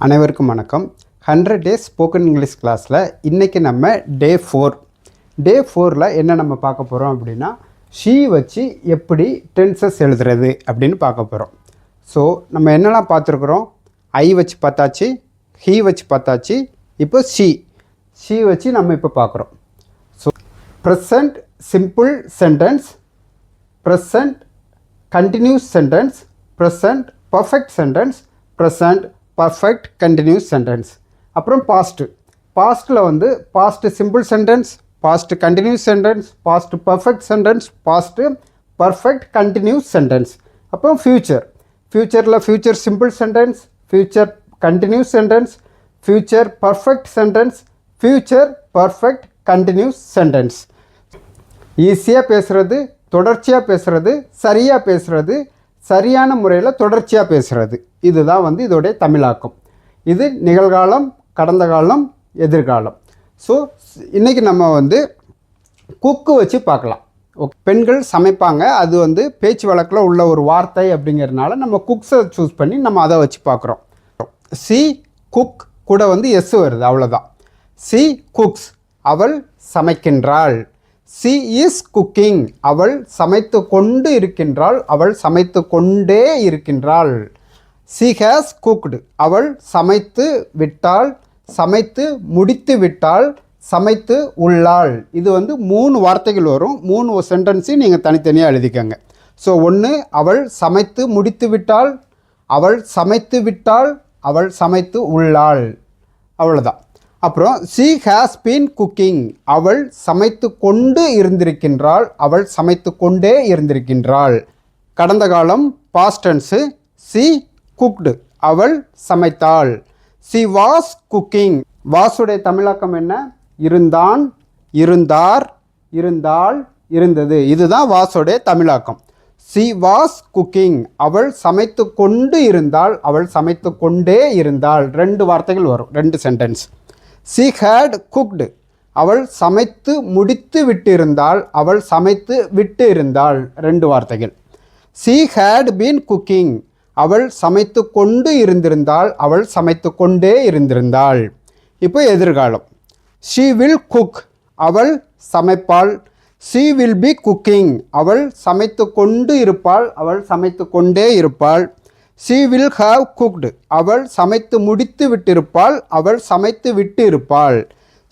அனைவருக்கும் வணக்கம். Hundred days spoken English கிளாஸில் இன்றைக்கி நம்ம டே ஃபோர் டே ஃபோரில் என்ன நம்ம பார்க்க போகிறோம் அப்படின்னா ஷீ வச்சு எப்படி டென்சஸ் எழுதுறது அப்படின்னு பார்க்க போகிறோம் ஸோ நம்ம என்னெல்லாம் பார்த்துருக்குறோம்? ஐ வச்சு பார்த்தாச்சு ஹீ வச்சு பார்த்தாச்சு இப்போ ஷீ ஷீ வச்சு நம்ம இப்போ பார்க்குறோம். So present simple sentence present continuous sentence present perfect sentence present perfect continuous sentence அப்புறம் பாஸ்ட்டு பாஸ்ட்டில் வந்து past simple sentence past continuous sentence past perfect sentence past perfect continuous sentence அப்புறம் ஃப்யூச்சர் ஃப்யூச்சரில் future simple sentence future continuous sentence future perfect sentence future perfect continuous sentence ஈஸியாக பேசுகிறது தொடர்ச்சியாக பேசுகிறது சரியாக பேசுகிறது சரியான முறையில் தொடர்ச்சியாக பேசுகிறது இதுதான் வந்து இதோடைய தமிழாக்கம். இது நிகழ்காலம் கடந்த காலம் எதிர்காலம். ஸோ இன்றைக்கி நம்ம வந்து குக்கு வச்சு பார்க்கலாம். ஓகே பெண்கள் சமைப்பாங்க. அது வந்து பேச்சு வழக்கில் உள்ள ஒரு வார்த்தை அப்படிங்கிறதுனால நம்ம குக்ஸை சூஸ் பண்ணி நம்ம அதை வச்சு பார்க்குறோம். சி குக் கூட வந்து எஸ் வருது அவ்வளோதான் சி குக்ஸ் அவள் சமைக்கின்றாள். சி இஸ் குக்கிங் அவள் சமைத்து கொண்டு இருக்கின்றாள். அவள் சமைத்து கொண்டே இருக்கின்றாள். சி ஹேஸ் குக்டு அவள் சமைத்து விட்டாள். சமைத்து முடித்து விட்டாள். சமைத்து உள்ளாள். இது வந்து மூணு வார்த்தைகள் வரும். மூணு சென்டென்ஸையும் நீங்கள் தனித்தனியாக எழுதிக்கங்க. ஸோ ஒன்று அவள் சமைத்து முடித்து விட்டாள். அவள் சமைத்து விட்டாள். அவள் சமைத்து உள்ளாள். அவ்வளோதான் அப்புறம் ஷீ ஹேஸ் பீன் குக்கிங் அவள் சமைத்து கொண்டு இருந்திருக்கின்றாள். அவள் சமைத்து கொண்டே இருந்திருக்கின்றாள். கடந்த காலம் பாஸ்டன்ஸு சி குக்டு அவள் சமைத்தாள். சி வாஸ் குக்கிங் வாசுடைய தமிழாக்கம் என்ன? இருந்தான் இருந்தார் இருந்தாள் இருந்தது. இதுதான் வாசுடைய தமிழாக்கம். சி வாஸ் குக்கிங் அவள் சமைத்து கொண்டு இருந்தாள். அவள் சமைத்து கொண்டே இருந்தாள். ரெண்டு வார்த்தைகள் வரும். ரெண்டு சென்டென்ஸ் சி ஹேட் குக்டு அவள் சமைத்து முடித்து விட்டிருந்தாள். அவள் சமைத்து விட்டு இருந்தாள் ரெண்டு வார்த்தைகள். சி ஹேட் பீன் குக்கிங் அவள் சமைத்து கொண்டு இருந்திருந்தாள். அவள் சமைத்து கொண்டே இருந்திருந்தாள். இப்போ எதிர்காலம். ஷீ வில் குக் அவள் சமைப்பாள். ஷீ வில் பி குக்கிங் அவள் சமைத்து கொண்டு இருப்பாள். அவள் சமைத்து கொண்டே இருப்பாள். ஷீ வில் ஹாவ் குக்டு அவள் சமைத்து முடித்து விட்டிருப்பாள். அவள் சமைத்து விட்டு இருப்பாள்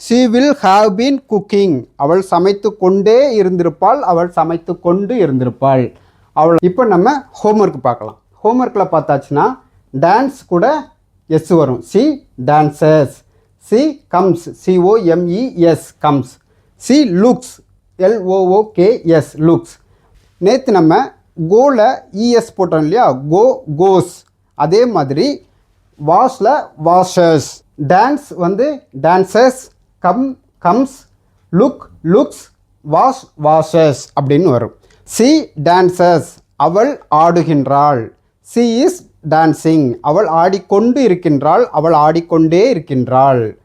she will have been cooking அவள் சமைத்து கொண்டே இருந்திருப்பாள். அவள் சமைத்து கொண்டு இருந்திருப்பாள். அவள் இப்போ நம்ம ஹோம்ஒர்க் பார்க்கலாம். ஹோம்ஒர்க்கில் பார்த்தாச்சுன்னா டான்ஸ் கூட எஸ் வரும். She dances she comes C O M E S comes she looks L O O K S looks நேற்று நம்ம கோவில் இஎஸ் போட்டோம் இல்லையா? கோ கோஸ் அதே மாதிரி வாஷில் வாஷர்ஸ் டான்ஸ் வந்து dancers come comes look looks wash washers அப்படின்னு வரும். சி டான்சர்ஸ் அவள் ஆடுகின்றாள். சி இஸ் டான்சிங் அவள் ஆடிக்கொண்டு இருக்கின்றாள். அவள் ஆடிக்கொண்டே இருக்கின்றாள்.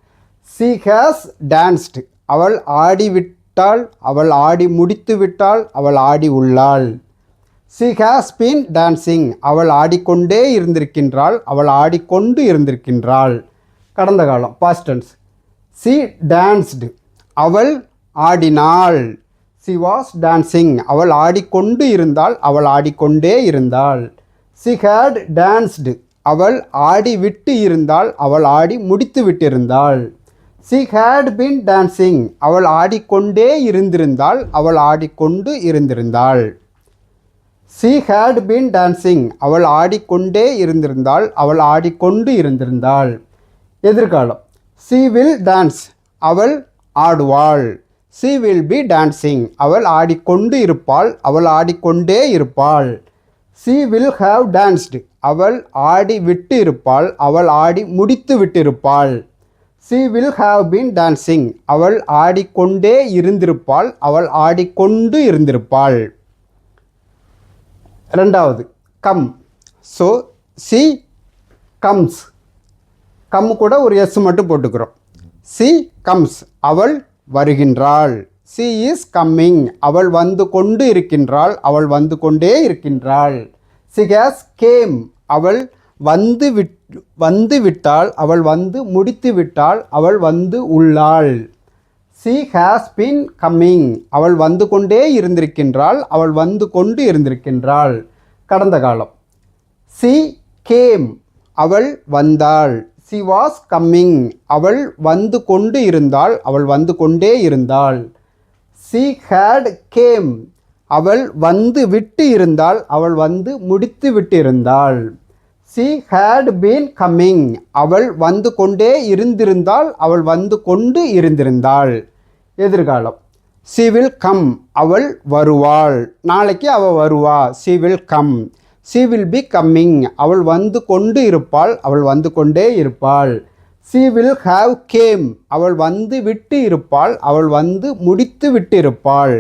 சி ஹேஸ் டான்ஸ்டு அவள் ஆடிவிட்டாள். அவள் ஆடி முடித்து விட்டாள் அவள் ஆடி உள்ளாள். She has been dancing. அவள் ஆடிக்கொண்டே இருந்திருக்கின்றாள் அவள் ஆடிக்கொண்டு இருந்திருக்கின்றாள். கடந்த காலம் பாஸ்டன்ஸ் சி டான்ஸ்டு அவள் ஆடினாள். சி வாஸ் டான்சிங் அவள் ஆடிக்கொண்டு இருந்தாள் அவள் ஆடிக்கொண்டே இருந்தாள். சி ஹேட் டான்ஸ்டு அவள் ஆடி விட்டு இருந்தாள் அவள் ஆடி முடித்து விட்டிருந்தாள். சி ஹேட் பீன் டான்சிங் அவள் ஆடிக்கொண்டே இருந்திருந்தாள் அவள் ஆடிக்கொண்டு இருந்திருந்தாள். சி ஹேட் பீன் டான்சிங் அவள் ஆடிக்கொண்டே இருந்திருந்தாள். அவள் ஆடிக்கொண்டு இருந்திருந்தாள். எதிர்காலம். சி வில் டான்ஸ் அவள் ஆடுவாள். சி வில் பி டான்சிங் அவள் ஆடிக்கொண்டு இருப்பாள். அவள் ஆடிக்கொண்டே இருப்பாள். சி வில் ஹாவ் டான்ஸ்டு அவள் ஆடி விட்டு இருப்பாள். அவள் ஆடி முடித்து விட்டிருப்பாள் she will have been dancing அவள் ஆடிக்கொண்டே இருந்திருப்பாள். அவள் ஆடிக்கொண்டு இருந்திருப்பாள். ரெண்டாவது come. So she comes come கூட ஒரு எஸ் மட்டும் போட்டுக்கிறோம். சி கம்ஸ் அவள் வருகின்றாள். சி இஸ் கம்மிங் அவள் வந்து கொண்டு இருக்கின்றாள். அவள் வந்து கொண்டே இருக்கின்றாள். சி ஹேஸ் கேம் அவள் வந்து விட் வந்து விட்டால் அவள் வந்து முடித்து விட்டால் அவள் வந்து உள்ளாள். சி ஹேஸ் பின் கம்மிங் அவள் வந்து கொண்டே இருந்திருக்கின்றாள். அவள் வந்து கொண்டு இருந்திருக்கின்றாள். கடந்த காலம். சி கேம் அவள் வந்தாள். சி வாஸ் கம்மிங் அவள் வந்து கொண்டு இருந்தாள். அவள் வந்து கொண்டே இருந்தாள். சி ஹேட் கேம் அவள் வந்து விட்டு இருந்தாள். அவள் வந்து முடித்து விட்டு இருந்தாள். சி ஹேட் பீன் கம்மிங் அவள் வந்து கொண்டே இருந்திருந்தாள். அவள் வந்து கொண்டு இருந்திருந்தாள். எதிர்காலம். சி வில் கம் அவள் வருவாள். நாளைக்கு அவள் வருவா. She will come she will be coming அவள் வந்து கொண்டு இருப்பாள். அவள் வந்து கொண்டே இருப்பாள். சி வில் ஹாவ் கேம் அவள் வந்து விட்டு இருப்பாள். அவள் வந்து முடித்து விட்டு இருப்பாள்.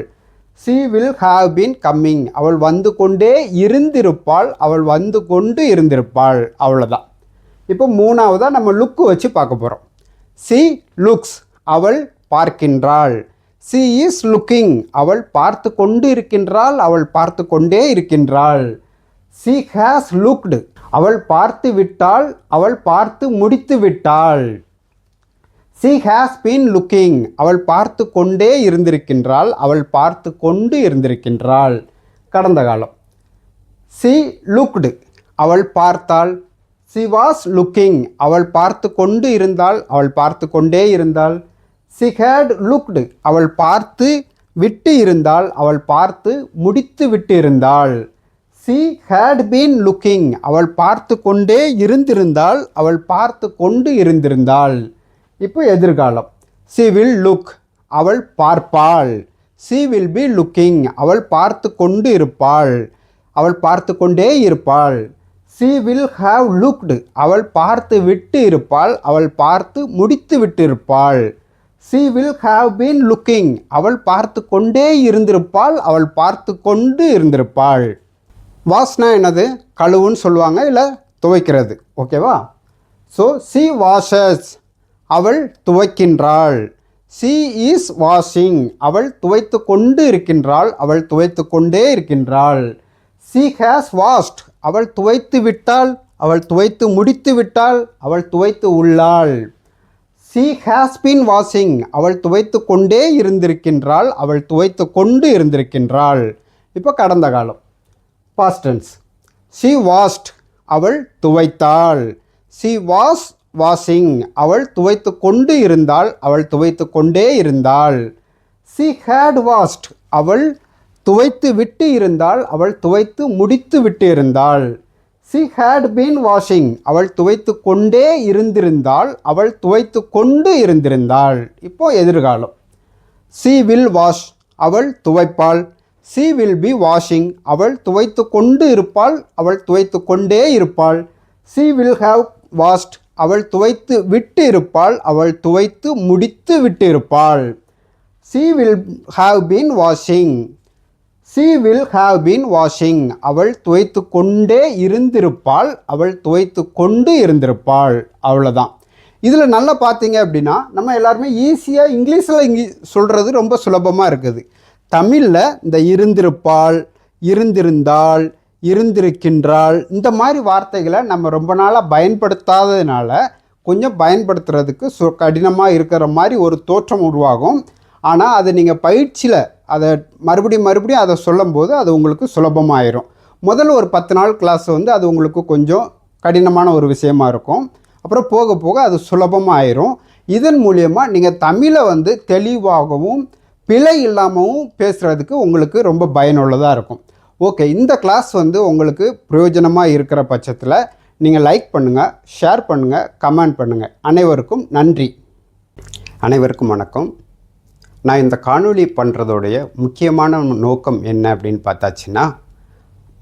She will have been coming. அவள் வந்து கொண்டே இருந்திருப்பாள். அவள் வந்து கொண்டு இருந்திருப்பாள். அவ்வளோதான் இப்போ மூணாவதாக நம்ம லுக்கு வச்சு பார்க்க போகிறோம் சி லுக்ஸ் அவள் பார்க்கின்றாள். சி இஸ் லுக்கிங் அவள் பார்த்து கொண்டு இருக்கின்றாள். அவள் பார்த்து கொண்டே இருக்கின்றாள். சி ஹேஸ் லுக்டு அவள் பார்த்து விட்டாள். அவள் பார்த்து முடித்து விட்டாள். சி ஹேஸ் பீன் லுக்கிங் அவள் பார்த்து கொண்டே இருந்திருக்கின்றாள். அவள் பார்த்து கொண்டு இருந்திருக்கின்றாள். கடந்த காலம். சி லுக்டு அவள் பார்த்தாள். சி வாஸ் லுக்கிங் அவள் பார்த்து கொண்டு இருந்தாள். அவள் பார்த்து கொண்டே இருந்தாள். சி ஹேட் லுக்டு அவள் பார்த்து விட்டு இருந்தாள். அவள் பார்த்து முடித்து விட்டு இருந்தாள். சி ஹேட் பீன் லுக்கிங் அவள் பார்த்து கொண்டே இருந்திருந்தாள். அவள் பார்த்து கொண்டு இருந்திருந்தாள். இப்போ எதிர்காலம். சி வில் லுக் அவள் பார்ப்பாள். சி வில் பி லுக்கிங் அவள் பார்த்து கொண்டு இருப்பாள். அவள் பார்த்து கொண்டே இருப்பாள். சி வில் ஹாவ் லுக்டு அவள் பார்த்து விட்டு இருப்பாள். அவள் பார்த்து முடித்து விட்டு இருப்பாள். She will have been looking அவள் பார்த்து கொண்டே இருந்திருப்பாள். அவள் பார்த்து கொண்டு இருந்திருப்பாள். வாஷ்னா என்னது? கழுவுன்னு சொல்லுவாங்க இல்லை துவைக்கிறது. ஓகேவா ஸோ சி வாஷஸ் அவள் துவைக்கின்றாள். சி இஸ் வாஷிங் அவள் துவைத்து கொண்டு இருக்கின்றாள். அவள் துவைத்து கொண்டே இருக்கின்றாள். சி ஹேஸ் வாஷ்ட் அவள் துவைத்து விட்டாள். அவள் துவைத்து முடித்து விட்டாள். அவள் துவைத்து உள்ளாள். சி ஹேஸ் been வாஷிங் அவள் துவைத்து கொண்டே இருந்திருக்கின்றாள். அவள் துவைத்து கொண்டு இருந்திருக்கின்றாள். இப்போ கடந்த காலம். பாஸ்டன்ஸ் சி வாஸ்ட் அவள் துவைத்தாள். சி வாஸ் வாஷிங் அவள் துவைத்து கொண்டு இருந்தாள் அவள் துவைத்து கொண்டே இருந்தாள். சி ஹேட் வாஷ்ட் அவள் துவைத்து விட்டு இருந்தாள் அவள் துவைத்து முடித்து விட்டு இருந்தாள். சி ஹேட் பீன் வாஷிங் அவள் துவைத்து கொண்டே இருந்திருந்தாள் அவள் துவைத்து கொண்டு இருந்திருந்தாள். இப்போ எதிர்காலம். சி வில் வாஷ் அவள் துவைப்பாள். சி வில் பி வாஷிங் அவள் துவைத்து கொண்டு இருப்பாள் அவள் துவைத்து கொண்டே இருப்பாள். சி வில் ஹாவ் வாஷ்ட் அவள் துவைத்து விட்டு இருப்பாள் அவள் துவைத்து முடித்து விட்டு இருப்பாள் she will have been washing she will have been washing அவள் துவைத்து கொண்டே இருந்திருப்பாள் அவள் துவைத்து கொண்டு இருந்திருப்பாள். அவ்வளோதான் இதில் நல்லா பார்த்தீங்க அப்படின்னா நம்ம எல்லாருமே ஈஸியாக இங்கிலீஷில் இங்கி சொல்கிறது ரொம்ப சுலபமாக இருக்குது. தமிழில் இந்த இருந்திருப்பாள் இருந்திருந்தாள் இருந்திருக்கின்றாள். இந்த மாதிரி வார்த்தைகளை நம்ம ரொம்ப நாளாக பயன்படுத்தாததுனால கொஞ்சம் பயன்படுத்துறதுக்கு சு கடினமாக இருக்கிற மாதிரி ஒரு தோற்றம் உருவாகும். ஆனால் அதை நீங்கள் பயிற்சியில் அதை மறுபடியும் மறுபடியும் அதை சொல்லும்போது அது உங்களுக்கு சுலபமாயிரும். முதல்ல ஒரு பத்து நாள் கிளாஸ் வந்து அது உங்களுக்கு கொஞ்சம் கடினமான ஒரு விஷயமா இருக்கும். அப்புறம் போக போக அது சுலபமாயிரும். இதன் மூலியமாக நீங்கள் தமிழை வந்து தெளிவாகவும் பிழை இல்லாமவும் பேசுகிறதுக்கு உங்களுக்கு ரொம்ப பயனுள்ளதாக இருக்கும். ஓகே இந்த கிளாஸ் வந்து உங்களுக்கு பிரயோஜனமாக இருக்கிற பட்சத்தில் நீங்கள் லைக் பண்ணுங்கள் ஷேர் பண்ணுங்கள் கமெண்ட் பண்ணுங்கள் அனைவருக்கும் நன்றி. அனைவருக்கும் வணக்கம். நான் இந்த காணொளி பண்ணுறதோடைய முக்கியமான நோக்கம் என்ன அப்படின்னு பார்த்தாச்சுன்னா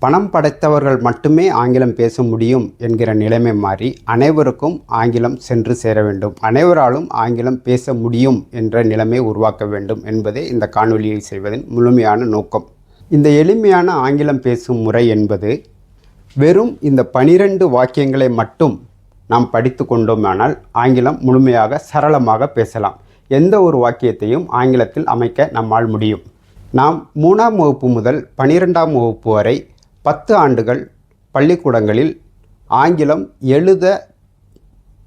பணம் படைத்தவர்கள் மட்டுமே ஆங்கிலம் பேச முடியும் என்கிற நிலைமை மாறி அனைவருக்கும் ஆங்கிலம் சென்று சேர வேண்டும். அனைவராலும் ஆங்கிலம் பேச முடியும் என்ற நிலைமை உருவாக்க வேண்டும் என்பதே இந்த காணொளியை செய்வதன் முழுமையான நோக்கம். இந்த எளிமையான ஆங்கிலம் பேசும் முறை என்பது வெறும் இந்த பனிரெண்டு வாக்கியங்களை மட்டும் நாம் படித்து கொண்டோமானால் ஆங்கிலம் முழுமையாக சரளமாக பேசலாம். எந்த ஒரு வாக்கியத்தையும் ஆங்கிலத்தில் அமைக்க நம்மால் முடியும். நாம் மூணாம் வகுப்பு முதல் பனிரெண்டாம் வகுப்பு வரை பத்து ஆண்டுகள் பள்ளிக்கூடங்களில் ஆங்கிலம் எழுத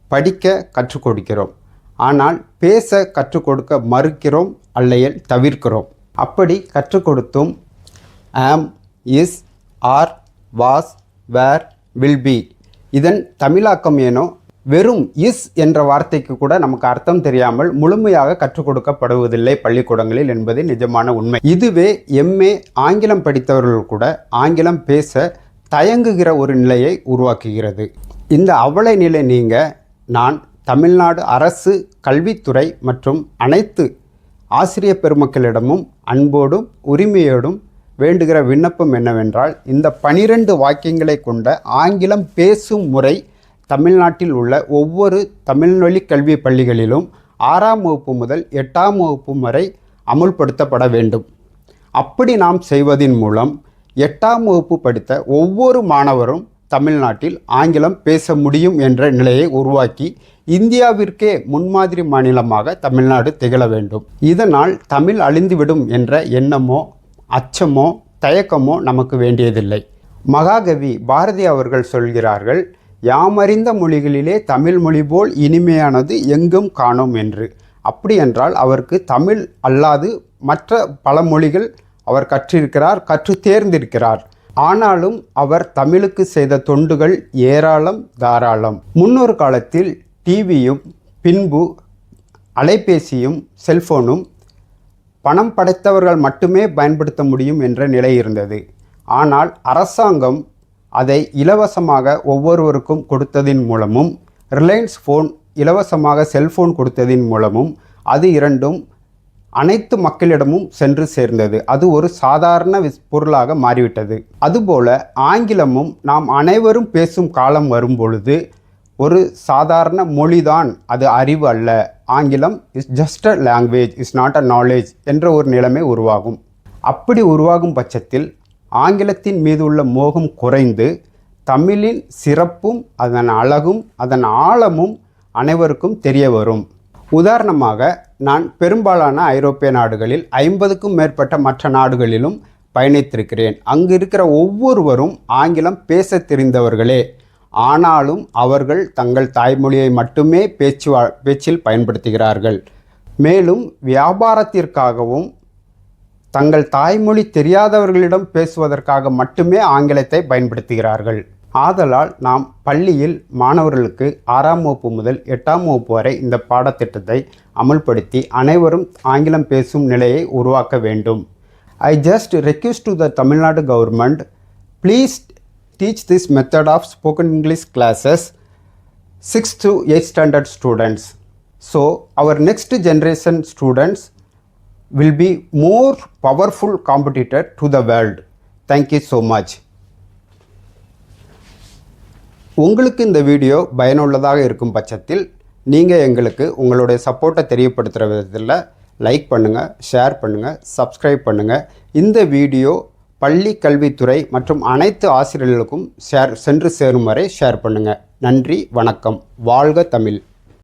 படிக்க கற்றுக் கொடுக்கிறோம். ஆனால் பேச கற்றுக் கொடுக்க மறுக்கிறோம் அல்லையல் தவிர்க்கிறோம். அப்படி கற்றுக் கொடுத்தும் am is are was were will be இதன் தமிழாக்கம் ஏனோ வெறும் இஸ் என்ற வார்த்தைக்கு கூட நமக்கு அர்த்தம் தெரியாமல் முழுமையாக கற்றுக் கொடுக்கப்படுவதில்லை பள்ளிக்கூடங்களில் என்பது நிஜமான உண்மை. இதுவே எம்ஏ ஆங்கிலம் படித்தவர்கள் கூட ஆங்கிலம் பேச தயங்குகிற ஒரு நிலையை உருவாக்குகிறது. இந்த அவலை நிலை நீங்க நான் தமிழ்நாடு அரசு கல்வித்துறை மற்றும் அனைத்து ஆசிரிய பெருமக்களிடமும் அன்போடும் உரிமையோடும் வேண்டுகிற விண்ணப்பம் என்னவென்றால் இந்த பனிரெண்டு வாக்கியங்களை கொண்ட ஆங்கிலம் பேசும் முறை தமிழ்நாட்டில் உள்ள ஒவ்வொரு தமிழ்வழி கல்வி பள்ளிகளிலும் ஆறாம் வகுப்பு முதல் எட்டாம் வகுப்பு வரை அமுல்படுத்தப்பட வேண்டும். அப்படி நாம் செய்வதின் மூலம் எட்டாம் வகுப்பு படித்த ஒவ்வொரு மாணவரும் தமிழ்நாட்டில் ஆங்கிலம் பேச முடியும் என்ற நிலையை உருவாக்கி இந்தியாவிற்கே முன்மாதிரி மாநிலமாக தமிழ்நாடு திகழ வேண்டும். இதனால் தமிழ் அழிந்துவிடும் என்ற எண்ணமோ அச்சமோ தயக்கமோ நமக்கு வேண்டியதில்லை. மகாகவி பாரதி அவர்கள் சொல்கிறார்கள் யாமறிந்த மொழிகளிலே தமிழ் மொழி போல் இனிமையானது எங்கும் காணோம் என்று. அப்படி என்றால் அவருக்கு தமிழ் அல்லாது மற்ற பல மொழிகள் அவர் கற்றிருக்கிறார் கற்று தேர்ந்திருக்கிறார். ஆனாலும் அவர் தமிழுக்கு செய்த தொண்டுகள் ஏராளம் தாராளம். முன்னொரு காலத்தில் டிவியும் பின்பு அலைபேசியும் செல்போனும் பணம் படைத்தவர்கள் மட்டுமே பயன்படுத்த முடியும் என்ற நிலை இருந்தது. ஆனால் அரசாங்கம் அதை இலவசமாக ஒவ்வொருவருக்கும் கொடுத்ததின் மூலமும் ரிலையன்ஸ் ஃபோன் இலவசமாக செல்ஃபோன் கொடுத்ததின் மூலமும் அது இரண்டும் அனைத்து மக்களிடமும் சென்று சேர்ந்தது. அது ஒரு சாதாரண விஸ்- பொருளாக மாறிவிட்டது. அதுபோல ஆங்கிலமும் நாம் அனைவரும் பேசும் காலம் வரும்பொழுது ஒரு சாதாரண மொழிதான் அது அறிவு அல்ல. ஆங்கிலம் is just a language is not a knowledge என்ற ஒரு நிலைமை உருவாகும். அப்படி உருவாகும் பட்சத்தில் ஆங்கிலத்தின் மீது உள்ள மோகம் குறைந்து தமிழின் சிறப்பும் அதன் அழகும் அதன் ஆழமும் அனைவருக்கும் தெரிய வரும். உதாரணமாக நான் பெரும்பாலான ஐரோப்பிய நாடுகளில் ஐம்பதுக்கும் மேற்பட்ட மற்ற நாடுகளிலும் பயணித்திருக்கிறேன். அங்கு இருக்கிற ஒவ்வொருவரும் ஆங்கிலம் பேச தெரிந்தவர்களே. ஆனாலும் அவர்கள் தங்கள் தாய்மொழியை மட்டுமே பேச்சு வா- பேச்சில் பயன்படுத்துகிறார்கள். மேலும் வியாபாரத்திற்காகவும் தங்கள் தாய்மொழி தெரியாதவர்களிடம் பேசுவதற்காக மட்டுமே ஆங்கிலத்தை பயன்படுத்துகிறார்கள். ஆதலால் நாம் பள்ளியில் மாணவர்களுக்கு ஆறாம் வகுப்பு முதல் எட்டாம் வகுப்பு வரை இந்த பாடத்திட்டத்தை அமல்படுத்தி அனைவரும் ஆங்கிலம் பேசும் நிலையை உருவாக்க வேண்டும். I just request to the Tamil Nadu government please teach this method of spoken English classes 6th to 8th standard students. So our next generation students will be more powerful competitor to the world. Thank you so much. உங்களுக்கு இந்த video பயனுள்ளதாக இருக்கும் பட்சத்தில் நீங்கள் எங்களுக்கு உங்களுடைய சப்போர்ட்டை தெரியப்படுத்துகிற விதத்தில் லைக் பண்ணுங்கள் ஷேர் பண்ணுங்கள் சப்ஸ்கிரைப் பண்ணுங்கள் இந்த வீடியோ பள்ளி கல்வித்துறை மற்றும் அனைத்து ஆசிரியர்களுக்கும் ஷேர் சென்று சேரும் வரை ஷேர் பண்ணுங்கள் நன்றி வணக்கம். வாழ்க தமிழ்.